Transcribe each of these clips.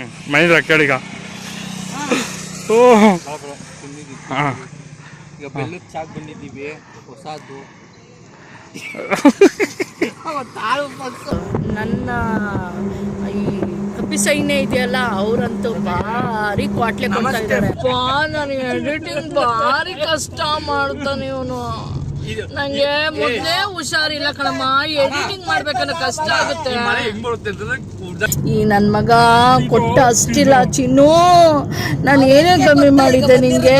ಹ್ಞೂ ಮೈಂದ್ರ ಈಗ. ಓ ಹಾಂ. ಈಗ ಬೆಲ್ಲದ ಚಾಕ್ ಬಂದಿದ್ದೀವಿ ಹೊಸದು. ನನ್ನ ಈ ಕಪಿ ಸೈನ್ಯ ಇದೆಯಲ್ಲ ಅವ್ರಂತೂ ಭಾರಿ ಕ್ವಾಟ್ಲೆ ಕೊಡ್ತಾ ಇದ್ದಾರೆ. ನಾನು ಎಡಿಟಿಂಗ್ ಭಾರಿ ಕಷ್ಟ ಮಾಡ್ತಾನೆ ಇವನು. ನಂಗೆ ಮೊದ್ಲೇ ಹುಷಾರಿಲ್ಲ ಕಣಮ್ಮ ಎಡಿಟಿಂಗ್ ಮಾಡ್ಬೇಕನ್ನ ಕಷ್ಟ ಆಗುತ್ತೆ. ಹೆಂಗ್ ಬರುತ್ತೆ ಅಂತಂದ್ರೆ ಈ ನನ್ನ ಮಗ ಕೊಟ್ಟ ಅಷ್ಟಿಲ್ಲ ಚಿನ್ನು. ನಾನು ಏನೇ ಕಮ್ಮಿ ಮಾಡಿದ್ದೆ ನಿಂಗೆ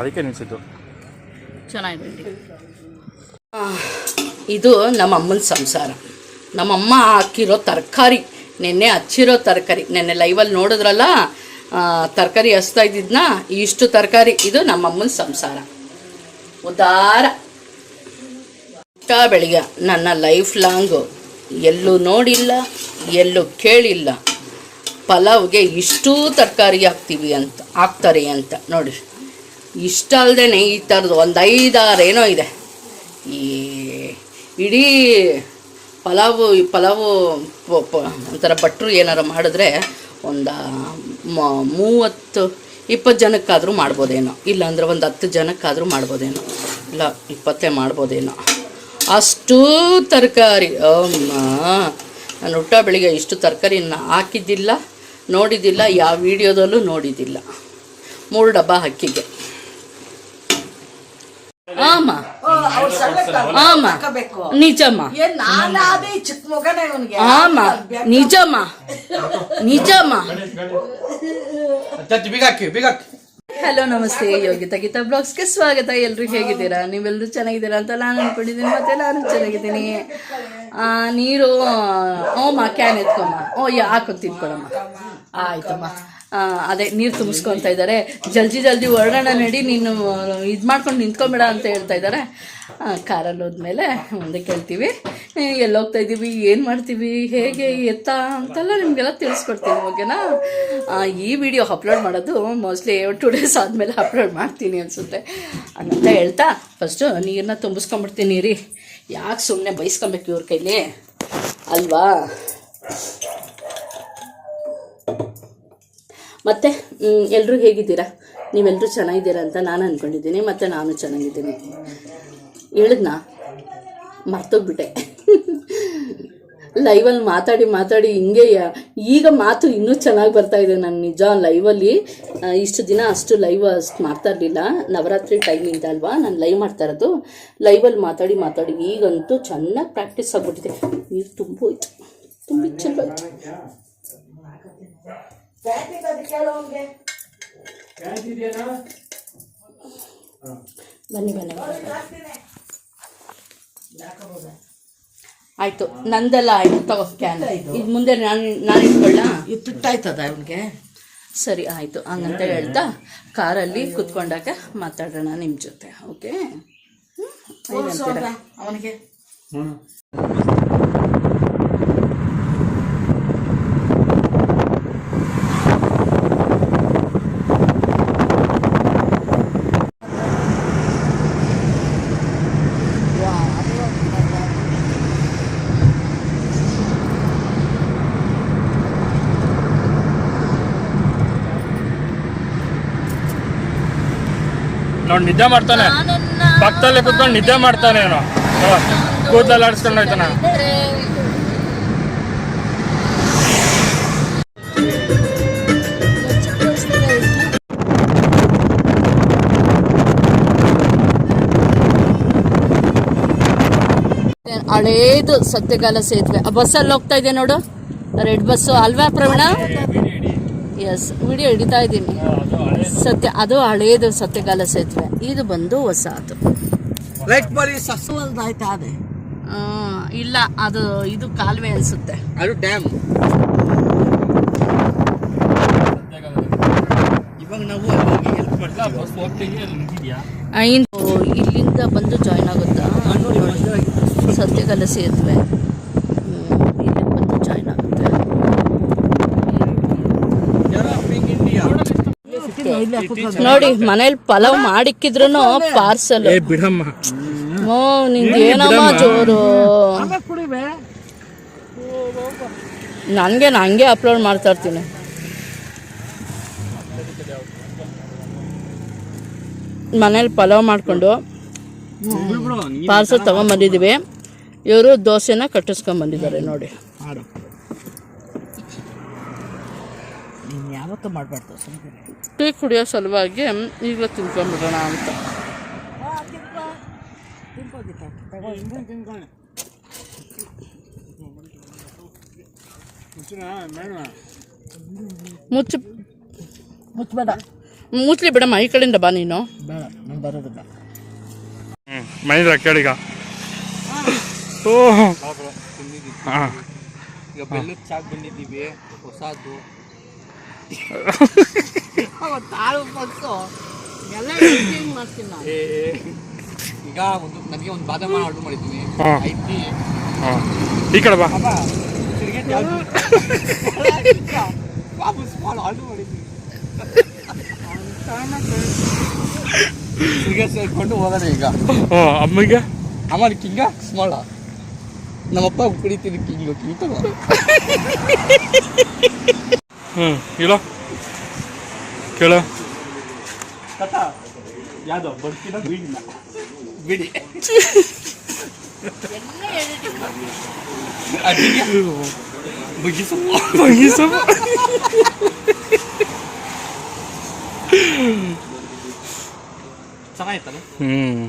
ಅದಕ್ಕೆ ನಿಲ್ಸಿದ್ದು. ಚೆನ್ನಾಗಿದೆ. ಇದು ನಮ್ಮ ಅಮ್ಮನ ಸಂಸಾರ. ನಮ್ಮಮ್ಮ ಹಾಕಿರೋ ತರಕಾರಿ ನೆನ್ನೆ ಹಚ್ಚಿರೋ ತರಕಾರಿ. ನೆನ್ನೆ ಲೈವಲ್ಲಿ ನೋಡಿದ್ರಲ್ಲ ತರಕಾರಿ ಹಚ್ತಾ ಇದ್ದಿದ್ನ ಇಷ್ಟು ತರಕಾರಿ. ಇದು ನಮ್ಮಮ್ಮನ ಸಂಸಾರ. ಉದಾರ ಊಟ ಬೆಳಿಗ್ಗೆ ನನ್ನ ಲೈಫ್ ಲಾಂಗು ಎಲ್ಲೂ ನೋಡಿಲ್ಲ, ಎಲ್ಲೂ ಕೇಳಿಲ್ಲ. ಪಲಾವ್ಗೆ ಇಷ್ಟೂ ತರಕಾರಿ ಹಾಕ್ತೀವಿ ಅಂತ, ಹಾಕ್ತಾರೆ ಅಂತ. ನೋಡಿ, ಇಷ್ಟ ಈ ಥರದ್ದು ಒಂದು ಐದಾರು ಏನೋ ಇದೆ. ಈ ಇಡೀ ಪಲಾವು, ಈ ಪಲಾವು ಒಂಥರ ಭಟ್ರು ಏನಾರು ಮಾಡಿದ್ರೆ ಒಂದು ಮೂವತ್ತು, ಇಪ್ಪತ್ತು ಜನಕ್ಕಾದರೂ ಮಾಡ್ಬೋದೇನೋ. ಇಲ್ಲಾಂದ್ರೆ ಒಂದು ಹತ್ತು ಜನಕ್ಕಾದರೂ ಮಾಡ್ಬೋದೇನೋ. ಇಲ್ಲ, ಇಪ್ಪತ್ತೇ ಮಾಡ್ಬೋದೇನೋ. ಅಷ್ಟೂ ತರಕಾರಿ. ಅಮ್ಮ ನಾನು ಹುಟ್ಟ ಬೆಳಿಗ್ಗೆ ಇಷ್ಟು ತರಕಾರಿಯನ್ನು ಹಾಕಿದ್ದಿಲ್ಲ ನೋಡಿದ್ದಿಲ್ಲ ಯಾವ ವಿಡಿಯೋದಲ್ಲೂ ನೋಡಿದ್ದಿಲ್ಲ. ಮೂರು ಡಬ್ಬ ಹಕ್ಕಿಗೆ ಆಮ. ಆಮ. ನಿಜಮ್ಮ. ಆಮ. ನಿಜಮ್ಮ. ನಿಜಮ್ಮ. ಹಲೋ ನಮಸ್ತೆ ಯೋಗಿತಾ ಗೀತಾ ಬ್ಲಾಗ್ಸ್ಗೆ ಸ್ವಾಗತ. ಎಲ್ಲರೂ ಹೇಗಿದ್ದೀರಾ? ನೀವೆಲ್ಲರೂ ಚೆನ್ನಾಗಿದ್ದೀರಾ ಅಂತ ನಾನು ಅನ್ಕೊಂಡಿದ್ದೀನಿ, ಮತ್ತೆ ನಾನು ಚೆನ್ನಾಗಿದ್ದೀನಿ. ನೀರು ಓಮ್ಮ ಕ್ಯಾನ್ ಎತ್ಕೊಮ್ಮ ಓ, ಯಾ, ಹಾಕೋ ತಿನ್ಕೊಳಮ್ಮ ಆಯ್ತಮ್ಮ. ಅದೇ ನೀರು ತುಂಬಿಸ್ಕೊತ ಇದ್ದಾರೆ ಜಲ್ದಿ ಜಲ್ದಿ ಹೊರಡೋಣ ನಡಿ, ನೀನು, ಇದು ಮಾಡ್ಕೊಂಡು ನಿಂತ್ಕೊಂಬೇಡ ಅಂತ ಹೇಳ್ತಾ ಇದ್ದಾರೆ ಕಾರಲ್ಲಿ ಹೋದ್ಮೇಲೆ ಮುಂದೆ ಕೇಳ್ತೀವಿ. ಎಲ್ಲಿ ಹೋಗ್ತಾ ಇದ್ದೀವಿ ಏನು ಮಾಡ್ತೀವಿ, ಹೇಗೆ ಎತ್ತ ಅಂತೆಲ್ಲ ನಿಮಗೆಲ್ಲ ತಿಳಿಸ್ಕೊಡ್ತೀನಿ, ಓಕೆನಾ? ಈ ವಿಡಿಯೋ ಅಪ್ಲೋಡ್ ಮಾಡೋದು ಮೋಸ್ಟ್ಲಿ ಟು ಡೇಸ್ ಆದಮೇಲೆ ಅಪ್ಲೋಡ್ ಮಾಡ್ತೀನಿ ಅನಿಸುತ್ತೆ. ಅಂತ ಹೇಳ್ತಾ, ಫಸ್ಟು ನೀರನ್ನ ತುಂಬಿಸ್ಕೊಂಬಿಡ್ತೀನಿ ರೀ ಯಾಕೆ ಸುಮ್ಮನೆ ಬೈಸ್ಕೊಬೇಕು ಇವ್ರ ಕೈಲಿ? ಅಲ್ವಾ? ಮತ್ತು ಎಲ್ಲರೂ ಹೇಗಿದ್ದೀರಾ? ನೀವೆಲ್ಲರೂ ಚೆನ್ನಾಗಿದ್ದೀರಾ ಅಂತ ನಾನು ಅಂದ್ಕೊಂಡಿದ್ದೀನಿ ಮತ್ತು ನಾನು ಚೆನ್ನಾಗಿದ್ದೀನಿ. ಹೇಳಿದ್ನಾ? ಮರ್ತೋಗ್ಬಿಟ್ಟೆ. ಲೈವಲ್ಲಿ ಮಾತಾಡಿ ಮಾತಾಡಿ ಹಿಂಗೆ, ಈಗ ಮಾತು ಇನ್ನೂ ಚೆನ್ನಾಗಿ ಬರ್ತಾ ಇದೆ ನಾನು ನಿಜ ಲೈವಲ್ಲಿ. ಇಷ್ಟು ದಿನ ಅಷ್ಟು ಲೈವ್ ಅಷ್ಟು ಮಾಡ್ತಾ ಇರಲಿಲ್ಲ. ನವರಾತ್ರಿ ಟೈಮಿಂದ ಅಲ್ವಾ? ನಾನು ಲೈವ್ ಮಾಡ್ತಾ ಇರೋದು. ಲೈವಲ್ಲಿ ಮಾತಾಡಿ ಮಾತಾಡಿ ಈಗಂತೂ ಚೆನ್ನಾಗಿ ಪ್ರಾಕ್ಟೀಸ್ ಆಗ್ಬಿಟ್ಟಿದೆ. ನೀರು ತುಂಬೋಯ್ತು. ತುಂಬಿ ಬನ್ನಿ ಬನ್ನಿ. ಆಯ್ತು ನಂದೆಲ್ಲ ಆಯ್ತು. ತಗೋ ಸ್ಕ್ಯಾನ್ ಇದು ಮುಂದೆ ನಾನು ನಾನು ಇಟ್ಕೊಳ್ಳ? ಇದು ತುಟ್ಟಾಯ್ತದ ಅವನಿಗೆ? ಸರಿ ಆಯಿತು. ಹಂಗಂತ ಹೇಳ್ತಾ ಕಾರಲ್ಲಿ ಕುತ್ಕೊಂಡಾಗ ಮಾತಾಡೋಣ ನಿಮ್ಮ ಜೊತೆ ಓಕೆ? ಅವನಿಗೆ. ನಿದ್ದೆ ಮಾಡ್ತಾನೆ. ಪಕ್ಕದಲ್ಲೇ ಕುತ್ಕೊಂಡು ನಿದ್ದೆ ಮಾಡ್ತಾನೆ ಏನೋ ಕೂದಲ ಆಡಿಸ್ಕೊಂಡು ಹೋಯ್ತಾನ. ಹಳೇದು ಸತ್ಯಕಾಲ ಸೇತುವೆ. ಆ ಬಸ್ಸಲ್ಲಿ ಹೋಗ್ತಾ ಇದೆ ನೋಡು? Red bus. ಅಲ್ವಾ ಪ್ರವೀಣ? ಎಸ್ ವಿಡಿಯೋ ಹಿಡಿತಾ ಇದ್ದೀನಿ. ಸತ್ಯ ಅದು ಹಳೇದು ಸತ್ಯಕಾಲ ಸೇತುವೆ. ಇದು ಬಂದು ಹೊಸದು. ಇಲ್ಲ ಅದು ಇದು ಕಾಲುವೆ ಅನ್ಸುತ್ತೆ. ಅದು ಡ್ಯಾಮ್ ಇವಾಗ ನಾವು ಇಲ್ಲಿಂದ ಬಂದು ಜಾಯ್ನ್ ಆಗುತ್ತಾ? ಸತ್ಯಗಾಲ ಸೇತುವೆ ಹ್ಮ್, ಇಲ್ಲಿಗೆ ಬಂದು ಜಾಯ್ನ್ ಆಗುತ್ತೆ ನೋಡಿ ಮನೇಲಿ ಪಲಾವ್ ಮಾಡಿಕ್ಕಿದ್ರು ಪಾರ್ಸಲ್. ಓ ನಿಂದು ಏನಮ್ಮ ಜೋರು? ನನಗೆ ಹಂಗೆ ಅಪ್ಲೋಡ್ ಮಾಡ್ತಾ ಇರ್ತೀನಿ. ಮನೇಲಿ ಪಲಾವ್ ಮಾಡಿಕೊಂಡು ಪಾರ್ಸಲ್ ತೊಗೊಂಬಂದಿದ್ದೀವಿ ಇವರು ದೋಸೆನ ಕಟ್ಟಿಸ್ಕೊಂಬಂದಿದ್ದಾರೆ ನೋಡಿ. ಯಾವತ್ತೂ ಮಾಡಬಾರ್ದು ಸುಮ್ಮನೆ ಟೀ ಕುಡಿಯೋ ಸಲುವಾಗಿ ಈಗಲೂ ತಿನ್ಕೊಂಬಿಡೋಣ ಅಂತ. ಮುಚ್ಚು ಮುಚ್ಚಬೇಡ. ಮುಚ್ಚಲಿ ಬಿಡಮ್ಮ ಈ ಕಡೆಯಿಂದ ಬಾ ನೀನು. ಬೇಡ ನಾನು ಬರೋದಿಲ್ಲ ಮೈಂದ್ರ ಮೈದ ಕೇಳಿಗ. ಓ. ಹಾಂ. ಈಗ ಬೆಲ್ಲದ ಚಾಕ್ ಬಂದಿದ್ದೀವಿ ಹೊಸದು. ಈಗ ಒಂದು ನನಗೆ ಒಂದು ಬಾದಾಮ ಆರ್ಡರ್ ಮಾಡಿದ್ದೀನಿ. ಹಾ. ಐತಿ. ಹಾಂ. ಈ ಕಡೆ ಬಾ. ಬಾಬು ಸ್ಮಾಲ್ ಆರ್ಡರ್ ಮಾಡಿದ್ದೀನಿ ಈಗ ಸೇರ್ಕೊಂಡು ಹೋಗೋಣ ಈಗ. ಹ್ಞೂ ಅಮ್ಮಗೆ? ಅಮ್ಮ ಕಿಂಗ? ಸ್ಮಾಲ. ನಮ್ಮಪ್ಪ ಕುಡಿತೀನಿ ಕಿಂಗ್ ಕಿಂಗ್ ತಗೋ. ಹ್ಞೂ ಇಲ್ಲ ಕೇಳು. ಯಾವ್ದು? ಬರ್ತೀನ ಬಿಡಿಲ್ಲ ಬಿಡಿ. ಅಡಿಗೆ ಬಗ್ಗಿಸು ಚೆನ್ನಾಯ್ತಲ್ಲ ಹ್ಞೂ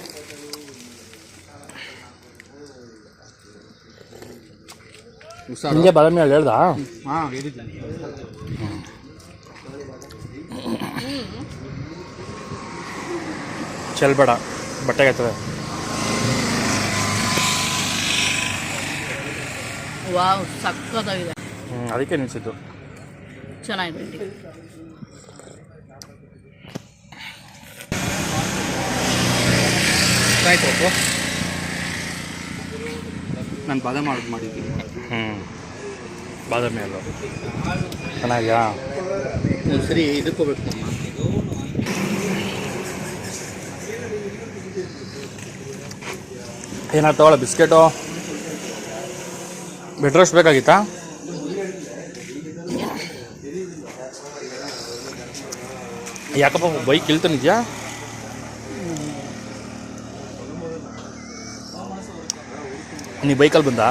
ಹಿಂಗೆ ಬಾದಾಮಿ ಅಲ್ಲಿ ಹೇಳ್ದಾ? ಹಾಂ ಹೇಳಿದ್ದಾನೆ ಚೆಲ್ಬೇಡ ಬಟ್ಟೆಗೆ ಆಗ್ತದೆ ವಾವ್ ಸಕ್ಕತ್ತಾಗಿದೆ ಹ್ಞೂ ಅದಕ್ಕೆ ನಿಲ್ಸಿದ್ದು. ಚೆನ್ನಾಗಿದೆ ಆಯ್ತು ನಾನು ಬಾದಾಮಿ ಆರ್ಡರ್ ಮಾಡಿದ್ದೀನಿ. ಹ್ಞೂ ಬಾದಾಮಿ ಅಲ್ಲ ಚೆನ್ನಾಗ್ಯಾ? ಸರಿ ಇದಕ್ಕೆ ಹೋಗ್ಬೇಕು ಏನಾರು ತಗೊಳ್ಳ ಬಿಸ್ಕೆಟು? ಬೆಡ್ ರೋಸ್ಟ್ ಬೇಕಾಗಿತ್ತಾ? ಯಾಕಪ್ಪ ಬೈಕ್ ಇಲ್ತಾನಿದ್ಯಾ ನೀ ಬೈಕಲ್ಲಿ ಬಂದಾ?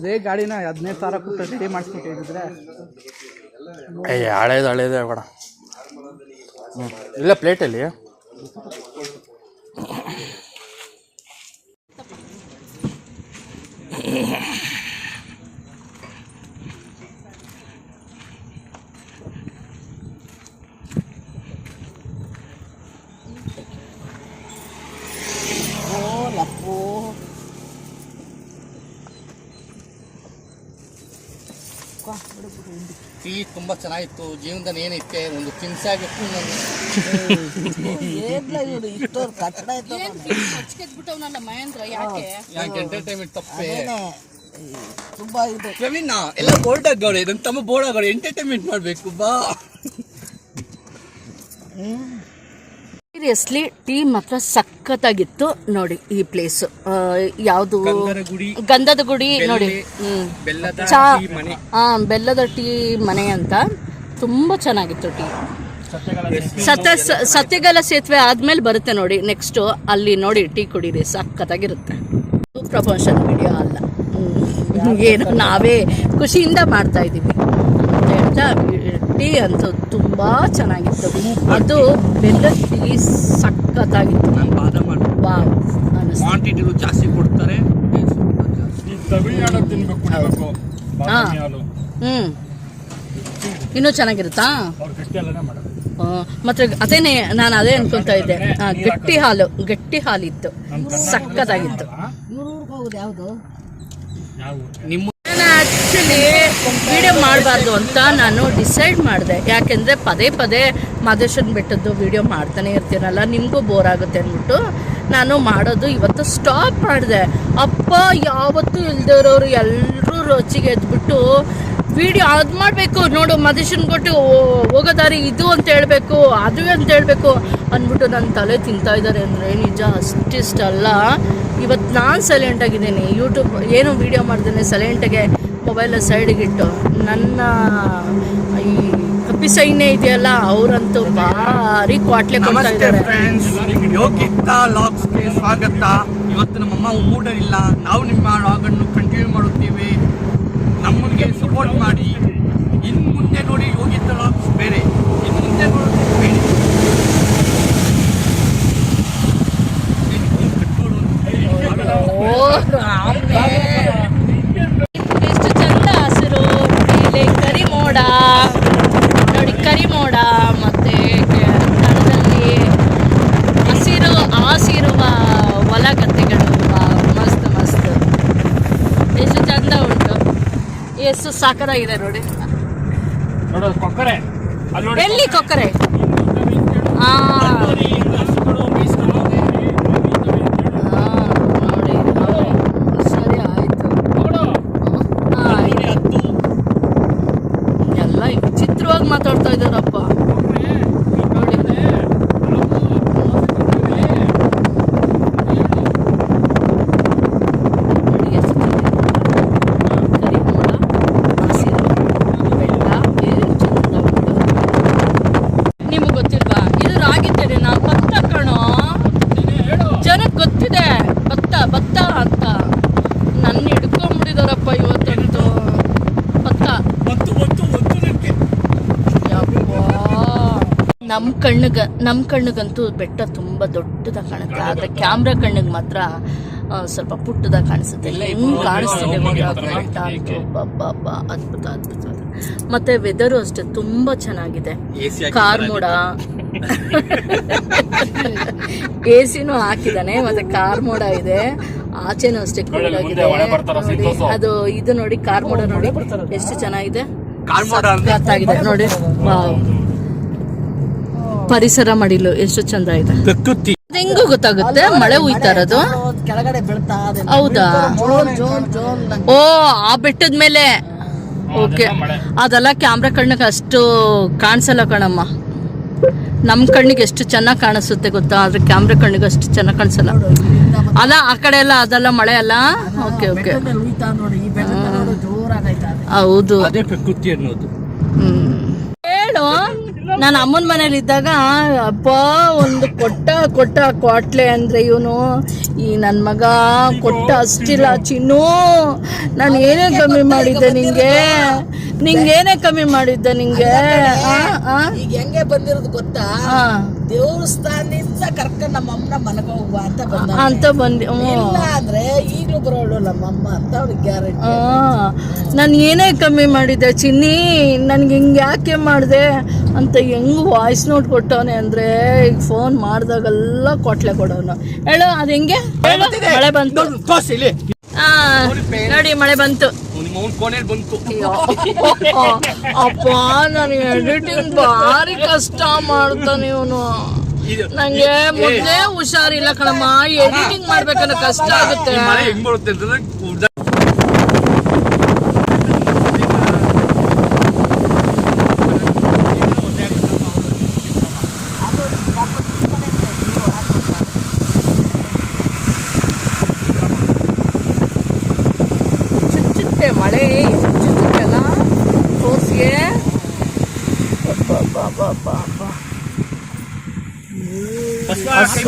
ಅದೇ ಗಾಡಿನ ಹದಿನೈದು ಸಾವಿರ ಕೊಟ್ಟು ರೆಡಿ ಮಾಡಿಸ್ಬಿಟ್ಟಿದ್ರೆ ಏಯ್ ಹಳೇದು ಹಳೇದೇ ಬೇಡ. ಹ್ಞೂ ಇಲ್ಲ ಪ್ಲೇಟಲ್ಲಿ ಟೀ ತುಂಬಾ ಚೆನ್ನಾಗಿತ್ತು. ಜೀವನದಲ್ಲಿ ಏನೈತೆ ಒಂದು ತಿನ್ಸಾಗಿತ್ತು ಆಗಿತ್ತು ಮಹೇಂದ್ರ? ಯಾಕೆ? ಯಾಕೆ? ಎಂಟರ್ಟೈನ್ಮೆಂಟ್ ತಪ್ಪೆ. ತುಂಬಾ ಇದು. ಪ್ರವೀಣ ಎಲ್ಲ ಬೋರ್ಡ್ ಆಗವ್ರೆ ನನ್ನ ತಮ್ಮ ಬೋರ್ಡ್ ಆಗವ್ರೆ ಎಂಟರ್ಟೈನ್ಮೆಂಟ್ ಮಾಡಬೇಕು. ಬಾ. ಸೀರಿಯಸ್ಲಿ ಟೀ ಮಾತ್ರ ಸಖತ್ತಾಗಿತ್ತು ನೋಡಿ ಈ ಪ್ಲೇಸ್ ಯಾವುದು? ಗಂಧದ ಗುಡಿ ನೋಡಿ. ಚಾ ಟೀ ಮನೆ. ಆ ಬೆಲ್ಲದ ಟೀ ಮನೆ ಅಂತ. ತುಂಬಾ ಚೆನ್ನಾಗಿತ್ತು ಟೀ. ಸತ್ಯ ಸತ್ಯಗಲ ಸೇತುವೆ ಆದ್ಮೇಲೆ ಬರುತ್ತೆ ನೋಡಿ. ನೆಕ್ಸ್ಟ್ ಅಲ್ಲಿ ನೋಡಿ ಟೀ ಕುಡೀರಿ ಸಖತ್ತಾಗಿರುತ್ತೆ. ಪ್ರಮೋಷನ್ ವಿಡಿಯೋ ಅಲ್ಲ. ಹ್ಮ್. ಏನು ನಾವೇ ಖುಷಿಯಿಂದ ಮಾಡ್ತಾ ಇದ್ದೀವಿ. ಅಂತ ಹೇಳ್ತಾ ಟೀ ಅಂತೂ ತುಂಬಾ ಚೆನ್ನಾಗಿತ್ತು. ಅದು ಬೆಲ್ಲದ ಟೀ ಸಖತ್ತಾಗಿತ್ತು. ನಾನು ಬಾದಾಮ್ ವಾವ್ ಕ್ವಾಂಟಿಟಿಲು ಜಾಸ್ತಿ ಕೊಡ್ತಾರೆ ತಿನ್ಬೇಕು ಹಾಲು ಹ್ಮ್. ಇನ್ನೂ ಚೆನ್ನಾಗಿರುತ್ತಾ? ಅವ್ರು ಗಟ್ಟಿ ಅಲ್ಲೇ ಮಾಡೋದು. ಆ, ಮತ್ತೆ ಅದೇನೆ ನಾನು ಅದೇ ಅನ್ಕೊಂತ ಇದ್ದೆ. ಗಟ್ಟಿ ಹಾಲು. ಗಟ್ಟಿ ಹಾಲಿತ್ತು. ಸಕ್ಕತ್ತಾಗಿತ್ತು ನಿಮ್ಮ ಆ್ಯಕ್ಚುಲಿ ವೀಡಿಯೋ ಮಾಡಬಾರ್ದು ಅಂತ ನಾನು ಡಿಸೈಡ್ ಮಾಡಿದೆ. ಯಾಕೆಂದರೆ ಪದೇ ಪದೇ ಮಾದೇಶ್ವರನ ಬೆಟ್ಟದ್ದು ವೀಡಿಯೋ ಮಾಡ್ತಾನೆ ಇರ್ತೀನಲ್ಲ ನಿಮಗೂ ಬೋರ್ ಆಗುತ್ತೆ ಅಂದ್ಬಿಟ್ಟು ನಾನು ಮಾಡೋದು ಇವತ್ತು ಸ್ಟಾಪ್ ಮಾಡಿದೆ. ಅಪ್ಪ, ಯಾವತ್ತೂ ಇಲ್ದೇ ಇರೋರು ಎಲ್ಲರೂ ರೊಚ್ಚಿಗೆ ಎದ್ಬಿಟ್ಟು ವಿಡಿಯೋ ಅದು ಮಾಡಬೇಕು. ನೋಡು, ಮದೇಶನ್ ಕೊಟ್ಟು ಹೋಗೋ ದಾರಿ ಇದು ಅಂತ ಹೇಳಬೇಕು, ಅದು ಅಂತ ಹೇಳಬೇಕು ಅಂದ್ಬಿಟ್ಟು ನನ್ನ ತಲೆ ತಿಂತಾ ಇದ್ದಾರೆ ಅಂದರೆ ನಿಜ ಅಷ್ಟಿಷ್ಟಲ್ಲ ಇವತ್ತು ನಾನು ಸೈಲೆಂಟಾಗಿದ್ದೀನಿ ಯೂಟ್ಯೂಬ್ ಏನು ವೀಡಿಯೋ ಮಾಡ್ದೇನೆ ಸೈಲೆಂಟಾಗೆ ಮೊಬೈಲ ಸೈಡಿಗಿಟ್ಟು ನನ್ನ ಈ ಕಪ್ಪಿ ಸೈನ್ಯ ಇದೆಯಲ್ಲ ಅವರಂತೂ ಭಾರಿ ಕ್ವಾಟ್ಲೆ ಕೊಡ್ತಾ ಇದ್ದಾರೆ. ಯೋಗಿತಾ ಲಾಗ್ಸ್ಗೆ ಸ್ವಾಗತ. ಇವತ್ತು ನಮ್ಮಮ್ಮ ಇಲ್ಲ. ನಾವು ನಿಮ್ಮ ಲಾಗನ್ನು ಕಂಟಿನ್ಯೂ ಮಾಡುತ್ತೀವಿ. ನಮ್ಮನಿಗೆ ಸಪೋರ್ಟ್ ಮಾಡಿ. ಇನ್ನು ಮುಂದೆ ನೋಡಿ ಯೋಗಿತಾ ಲಾಗ್ಸ್ ಬೇರೆ. ಇನ್ನು ಮುಂದೆ ನೋಡಿ ಬೇರೆ. ಓ ರಾಮ್ನೇ. ಎಷ್ಟು ಚಂದ ಹಸಿರು ಮೇಲೆ ಕರಿ ಮೋಡ ನೋಡಿ ಕರಿ ಮೋಡ ಮತ್ತೆ ಕೆ- ದಡದಲ್ಲಿ ಹಸಿರು ಹಸಿರುವ ಹೊಲ ಗದ್ದೆಗಳು ವಾವ್, ಮಸ್ತ್ ಮಸ್ತ್ ಎಷ್ಟು ಚಂದ ಉಂಟು ಎಷ್ಟು ಸಾಕದಾಗಿದೆ ನೋಡಿ. ಎಲ್ಲಿ ಕೊಕ್ಕರೆ ಆ ಆ, ನೋಡಿ ನೋಡಿ. ಸರಿ ಆಯ್ತು ಆ, ಎಲ್ಲ ವಿಚಿತ್ರವಾಗಿ ಮಾತಾಡ್ತಾ ಇದ್ದಾರಪ್ಪ ನೋಡಿ ನೋಡಿ ಎಷ್ಟು ಚೆನ್ನಾಗಿದೆ. ಕರಿಮೋಡ, ಹಸಿರು, ಬೆಟ್ಟ, ಏನ್ ಚಂದ ಉಂಟು. ನಿಮ್ಗೆ ಗೊತ್ತಿಲ್ವಾ ಇದು ರಾಗಿ ತೆನೆನಾ ಭತ್ತ ಕಣೋ ಜನಕ್ಕೆ ಗೊತ್ತಿದೆ ಭತ್ತ ಭತ್ತ ಅಂತ ನನ್ನ ಹಿಡ್ಕೊಂಡ್ಬಿಟ್ಟಿದಾರಪ್ಪ ಇವತ್ತಂತೂ ಭತ್ತ ನಮ್ಮ ಕಣ್ಣಿಗ ನಮ್ಮ ಕಣ್ಣಿಗಂತೂ ಬೆಟ್ಟ ತುಂಬ ದೊಡ್ಡದಾಗಿ ಕಾಣುತ್ತೆ. ಆದ್ರೆ ಕ್ಯಾಮ್ರಾ ಕಣ್ಣಿಗೆ ಮಾತ್ರ ಸ್ವಲ್ಪ ಪುಟ್ಟದಾಗ ಕಾಣಿಸುತ್ತೆ. ಹೆಂಗ್ ಕಾಣಿಸ್ತಿದೆ ಗೊತ್ತಾ ಬೆಟ್ಟ ಅಂತೂ ಬಬ್ಬ ಅದ್ಭುತ ಅದ್ಭುತ. ಮತ್ತೆ ವೆದರು ಅಷ್ಟೇ ತುಂಬಾ ಚೆನ್ನಾಗಿದೆ. ಕಾರ್ ಮೋಡ. ಎ ಸಿನೂ ಹಾಕಿದಾನೆ ಮತ್ತೆ ಕಾರ್ ಮೋಡ ಇದೆ. ಆಚೆನೂ ಅಷ್ಟೇ ನೋಡಿ, ಅದು ಇದು ನೋಡಿ ಕಾರ್ ಮೋಡ ನೋಡಿ. ಎಷ್ಟು ಚೆನ್ನಾಗಿದೆ. ನೋಡಿ. ವಾವ್. ಪರಿಸರ ಮಡಿಲು ಎಷ್ಟು ಚಂದ ಇದೆ. ಪ್ರಕೃತಿ. ಹೆಂಗು ಹೆಂಗೂ ಗೊತ್ತಾಗುತ್ತೆ ಮಳೆ ಉಯ್ತಾ ಇರೋದು. ಕೆಳಗಡೆ ಬೀಳ್ತಾ ಇದೆ. ಹೌದಾ? ನಂಗೆ ಓ ಆ ಬೆಟ್ಟದ ಮೇಲೆ. ಓಕೆ. ಅದೆಲ್ಲ ಕ್ಯಾಮ್ರಾ ಕಣ್ಣಿಗೆ ಅಷ್ಟು ಕಾಣಿಸಲ್ಲ ಕಣಮ್ಮ. ನಮ್ಮ ಕಣ್ಣಿಗೆ ಎಷ್ಟು ಚೆನ್ನಾಗಿ ಕಾಣಿಸುತ್ತೆ ಗೊತ್ತಾ? ಆದ್ರೆ ಕ್ಯಾಮ್ರಾ ಕಣ್ಣಿಗೆ ಅಷ್ಟು ಚೆನ್ನಾಗಿ ಕಾಣಿಸಲ್ಲ. ಅಲ್ಲ ಆ ಕಡೆ ಎಲ್ಲ ಅದೆಲ್ಲ ಮಳೆ ಅಲ್ಲ? Okay okay. ಬೆಟ್ಟದ ಮೇಲೆ ಉಯ್ತಾ ನೋಡಿ ಈ ಬೆಟ್ಟದ ನೋಡು ಜೋರಾಗೈತಾ ಇದೆ. ಹೌದು. ಅದೇ ಪ್ರಕೃತಿ ಅನ್ನೋದು. ಹ್ಮ್. ನಾನು ಅಮ್ಮನ ಮನೇಲಿ ಇದ್ದಾಗ ಅಪ್ಪ ಒಂದು ಕೊಟ್ಟ ಕೊಟ್ಟ ಕೊಟ್ಲೆ ಅಂದ್ರೆ ಇವನು ಈ ನನ್ನ ಮಗ ಕೊಟ್ಟ ಅಷ್ಟಿಲ್ಲ ಚಿನ್ನು. ನಾನು ಏನೇ ಕಮ್ಮಿ ಮಾಡಿದ್ದೆ ನಿಂಗೆ. ಏನೇ ಕಮ್ಮಿ ಮಾಡಿದ್ದೆ ನಿಂಗೆ? ಆ, ಆ? ಈಗ ಹೆಂಗೆ ಬಂದಿರೋದು ಗೊತ್ತಾ? ಆ, ದೇವಸ್ಥಾನದಿಂದ ಕರ್ಕೊಂಡ್ ನಮ್ಮಮ್ಮನ ಮನೆಗೆ ಹೋಗುವ ಅಂತ ಬಂದ ಅಂತ ಬಂದಿ ಇಲ್ಲ ಅಂದ್ರೆ ಈಗಲೂ ಬರೋಳು ನಮ್ಮಮ್ಮ ಅಂತ ಅವ್ರಿಗೆ ಗ್ಯಾರಂಟಿ ನಾನು ಏನೇ ಕಮ್ಮಿ ಮಾಡಿದ್ದೆ ಚಿನ್ನಿ ನನ್ಗೆ ಹಿಂಗೆ ಯಾಕೆ ಮಾಡಿದೆ ಅಂತ ಹೆಂಗ್ ವಾಯ್ಸ್ ನೋಟ್ ಕೊಟ್ಟವನೆ ಅಂದ್ರೆ ಈಗ ಫೋನ್ ಮಾಡಿದಾಗೆಲ್ಲ ಕೊಟ್ಲೆ ಕೊಡೋನು. ಹೇಳು ಅದು ಹೆಂಗೆ? ಮಳೆ ಬಂತು. ಹಾ ಇಲ್ಲಿ. ಆ, ನೋಡಿ ಮಳೆ ಬಂತು. ಅವ್ನ ಕೋಣೆಲ್ ಬಂತು. ಅಪ್ಪ ನಾನು ಎಡಿಟಿಂಗ್ ಭಾರಿ ಕಷ್ಟ ಮಾಡ್ತಾನೆ ಇವನು ನಂಗೆ ಮೊದ್ಲೇ ಹುಷಾರಿಲ್ಲ ಕಣಮ್ಮ. ಎಡಿಟಿಂಗ್ ಮಾಡ್ಬೇಕನ್ನೋ ಕಷ್ಟ ಆಗುತ್ತೆ. ಹೆಂಗ್ ಬರುತ್ತೆ ಅಂತಂದ್ರೆ ಉದ್ದ- ಚುಚ್ಚುತ್ತೆ ಮಳೆ ಚುಚ್ಚುತ್ತಲ್ಲ ಫೋರ್ಸ್ಗೆ ಏಯ್, ಈ ರೋಡ್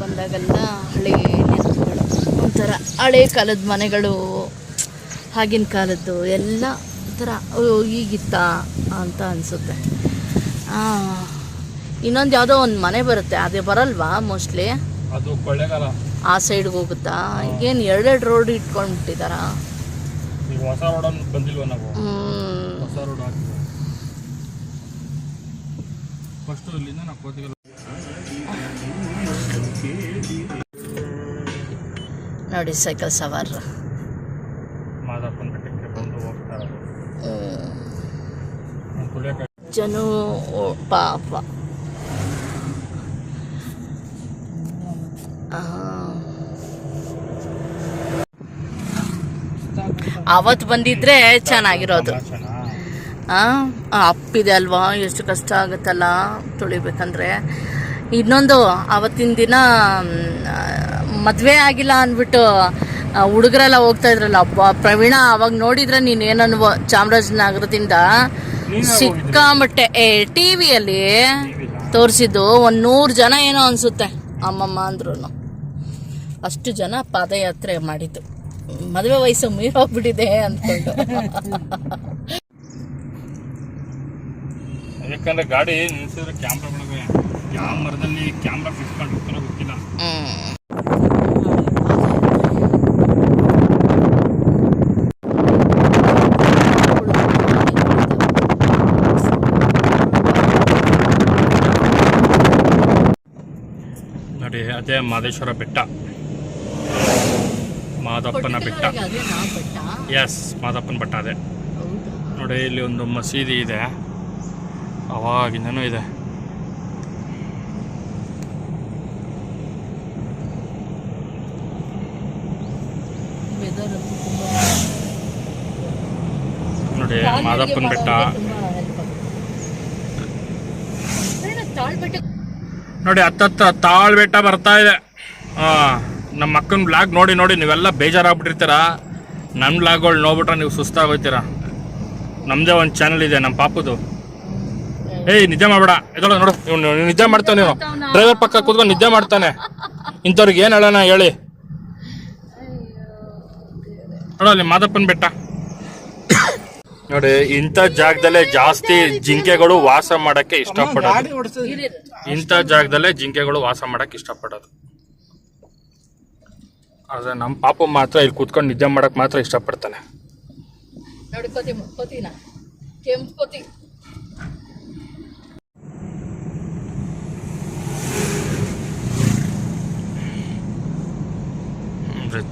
ಬಂದಾಗೆಲ್ಲ ಹಳೆ ನೆನಪುಗಳು ಒಂಥರ ಹಳೆ ಕಾಲದ ಮನೆಗಳು ಆಗಿನ ಕಾಲದ್ದು ಎಲ್ಲ ಒಂಥರ ಈಗಿತ್ತ ಅಂತ ಅನಿಸುತ್ತೆ. ಇನ್ನೊಂದು ಯಾವುದೋ ಒಂದು ಮನೆ ಬರುತ್ತೆ ಅದೇ ಬರಲ್ವಾ ಮೋಸ್ಟ್ಲಿ ಅದು ಕೊಳ್ಳೆಗಾಲ. ಆ ಸೈಡ್ಗೆ ಹೋಗುತ್ತಾ? ಏನು ಎರಡೆರಡು ರೋಡ್ ಇಟ್ಕೊಂಡ್ಬಿಟ್ಟಿದಾರ? ಈಗ ಹೊಸ ರೋಡ್ ಬಂದಿಲ್ವ ನಾವು. ಹೊಸ ರೋಡ್ ಫಸ್ಟ್ ಇಲ್ಲಿಂದ ನಾವು ಕೋತಿಗೆ ನೋಡಿ ಸೈಕಲ್ ಸವಾರ. ಮಾದಪ್ಪನ ಬೆಟ್ಟಕ್ಕೆ ಬಂದು ಹೋಗ್ತಾರೆ ಕುಲಿಯಕ್ಕೆ ಜನ ಪಾಪ. ಅವತ್ ಅವತ್ತು ಬಂದಿದ್ರೆ ಚೆನ್ನಾಗಿರೋದು. ಚೆನ್ನಾಗಿ ಆ, ಅಪ್ಪಿದೆ ಅಲ್ವಾ? ಎಷ್ಟು ಕಷ್ಟ ಆಗುತ್ತಲ್ಲ ತುಳಿಬೇಕಂದ್ರೆ. ಇನ್ನೊಂದು ಅವತ್ತಿನ ದಿನ ಮದುವೆ ಆಗಿಲ್ಲ ಅಂದ್ಬಿಟ್ಟು ಹುಡುಗರೆಲ್ಲ ಹೋಗ್ತಾ ಇದ್ರಲ್ಲ. ಅಪ್ಪ ಪ್ರವೀಣ ಅವಾಗ ನೋಡಿದ್ರೆ ನೀನು ಏನನ್ನುವ ಚಾಮರಾಜನಗರದಿಂದ ಸಿಕ್ಕಾಮಟ್ಟೆ ಏ ಟಿ ವಿಯಲ್ಲಿ ತೋರಿಸಿದ್ದು ಒಂದು ನೂರು ಜನ ಏನೋ ಅನಿಸುತ್ತೆ ಅಮ್ಮಮ್ಮ ಅಂದ್ರೂ ಅಷ್ಟು ಜನ ಪಾದಯಾತ್ರೆ ಮಾಡಿದ್ದು. ಮದುವೆ ವಯಸ್ಸು ಮೀರೋಗ್ಬಿಟ್ಟಿದೆ ಅಂದ್ಕೊಂಡು. ಯಾಕಂದ್ರೆ ಗಾಡಿ ನಿಲ್ಸಿದ್ರೆ ಕ್ಯಾಮ್ರಾಗಳಿಗೆ ಯಾವ ಮರದಲ್ಲಿ ಕ್ಯಾಮ್ರಾ ಫಿಕ್ಸ್ ಮಾಡಿರ್ತಾರೋ ಗೊತ್ತಿಲ್ಲ. ನೋಡಿ ಅದೇ ಮಾದೇಶ್ವರ ಬೆಟ್ಟ. ಮಾದಪ್ಪನ ಬೆಟ್ಟ. ಎಸ್ ಮಾದಪ್ಪನ ಬೆಟ್ಟ ಅದೇ. ನೋಡಿ ಇಲ್ಲಿ ಒಂದು ಮಸೀದಿ ಇದೆ. ಅವಾಗಿಂದನೂ ಇದೆ. ನೋಡಿ ಮಾದಪ್ಪನ ಬೆಟ್ಟ. ನೋಡಿ ಹತ್ತತ್ತ ತಾಳ್ ಬೆಟ್ಟ ಬರ್ತಾ ಇದೆ. ನಮ್ಮ ಅಕ್ಕನ ಬ್ಲಾಗ್ ನೋಡಿ ನೋಡಿ ನೀವೆಲ್ಲ ಬೇಜಾರಾಗ್ಬಿಟ್ಟಿರ್ತೀರ? ನನ್ನ ಬ್ಲಾಗ್ಗಳು ನೋಡ್ಬಿಟ್ರೆ ನೀವು ಸುಸ್ತಾಗೋಯ್ತೀರ? ನಮ್ಮದೇ ಒಂದು ಚಾನಲ್ ಇದೆ ನಮ್ಮ ಪಾಪುದು. ಏಯ್ ನಿಜ ಮಾಡಬೇಡ. ಇದೊಳ ನೋಡು ಇವ್ನು ನಿದ್ದೆ ಮಾಡ್ತಾನೆ ನೀವು ಡ್ರೈವರ್ ಪಕ್ಕ ಕೂತ್ಕೊಂಡು ನಿದ್ದೆ ಮಾಡ್ತಾನೆ. ಇಂಥವ್ರಿಗೆ ಏನು ಹೇಳೋಣ ಹೇಳಿ. ನೋಡು ಅಲ್ಲಿ ಮಾದಪ್ಪನ ಬೆಟ್ಟ. ನೋಡಿ ಇಂಥ ಜಾಗದಲ್ಲೇ ಜಾಸ್ತಿ ಜಿಂಕೆಗಳು ವಾಸ ಮಾಡಕ್ಕೆ ಇಷ್ಟಪಡೋದು. ಇಂಥ ಜಾಗದಲ್ಲೇ ಜಿಂಕೆಗಳು ವಾಸ ಮಾಡಕ್ಕೆ ಇಷ್ಟಪಡೋದು. ಆದ್ರೆ ನಮ್ಮ ಪಾಪ ಮಾತ್ರ ಇಲ್ಲಿ ಕೂತ್ಕೊಂಡು ನಿದ್ದೆ ಮಾಡಕ್ ಮಾತ್ರ ಇಷ್ಟಪಡ್ತಾನೆ.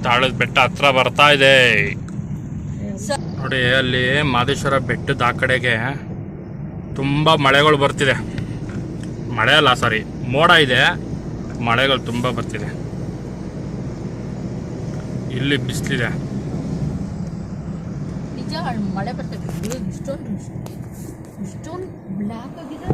ತಾಳದ ಬೆಟ್ಟ ಹತ್ರ ಬರ್ತಾ ಇದೆ. ನೋಡಿ, ಅಲ್ಲಿ ಮಾದೇಶ್ವರ ಬೆಟ್ಟದ ಆ ಕಡೆಗೆ ತುಂಬ ಮಳೆಗಳು ಬರ್ತಿದೆ. ಮಳೆ ಅಲ್ಲ ಸಾರಿ ಮೋಡ ಇದೆ. ಮಳೆಗಳು ತುಂಬ ಬರ್ತಿದೆ. ಇಲ್ಲಿ ಬಿಸಿಲಿದೆ. ಮಳೆ ಬರ್ತದೆ ಇಷ್ಟೊಂದು ಇಷ್ಟೊಂದು ಬ್ಲ್ಯಾಕ್ ಆಗಿದೆ.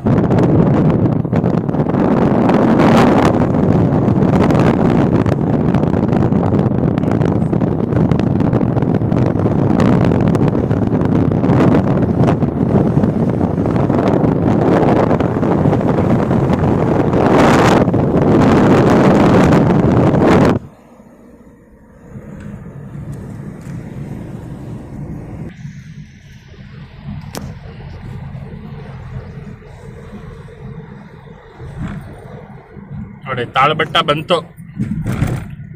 ತಾಳ್ಬೆಟ್ಟ ಬಂತು.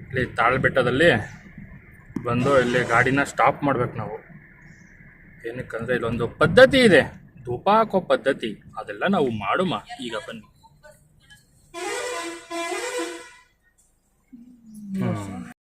ಇಲ್ಲಿ ತಾಳ್ಬೆಟ್ಟದಲ್ಲಿ ಬಂದು ಇಲ್ಲಿ ಗಾಡಿನ ಸ್ಟಾಪ್ ಮಾಡ್ಬೇಕು ನಾವು. ಏನಕ್ಕಂದ್ರೆ ಇಲ್ಲೊಂದು ಪದ್ಧತಿ ಇದೆ. ಧೂಪ ಹಾಕೋ ಪದ್ಧತಿ. ಅದೆಲ್ಲ ನಾವು ಮಾಡುಮ. ಈಗ ಬನ್ನಿ. ಹ್ಮ್.